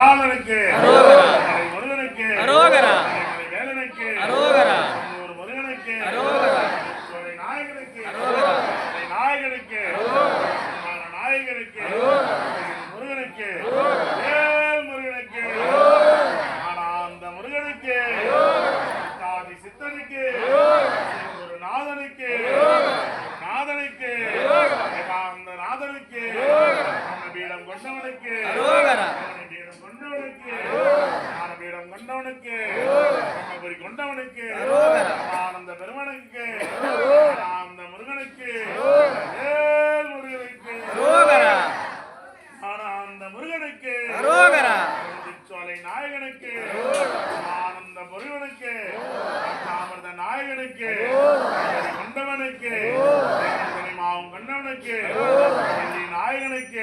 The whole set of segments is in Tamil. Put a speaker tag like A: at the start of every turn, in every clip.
A: ஆளுக்கு கொண்டவனுக்கு. கொண்டவனுக்கு ஆரம்பியிடம் கொண்டவனுக்கு. கொண்டவனுக்கு. ஆனந்த பெருமனுக்கு. ஆனந்த முருகனுக்கு. முருகனுக்கு. ஆனந்த முருகனுக்கு. சோலை நாயகனுக்கு. ஆனந்த முருகனுக்கு. தாமிரத நாயகனுக்கு. கொண்டவனுக்கு. மாவும் கண்ணவனுக்கு நாயகனுக்கு.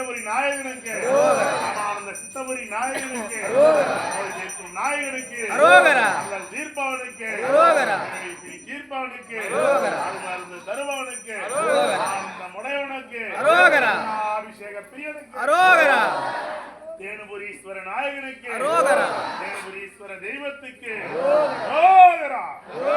A: சித்தபுரி நாயகனுக்கு. அந்த சித்தபுரி நாயகனுக்கு. நாயகனுக்கு. தீர்ப்பவனுக்கு. முடையவனுக்கு. அபிஷேக பிரியனுக்கு. தேனுபுரீஸ்வர நாயகனுக்கு. தேனுபுரீஸ்வர
B: தெய்வத்துக்கு.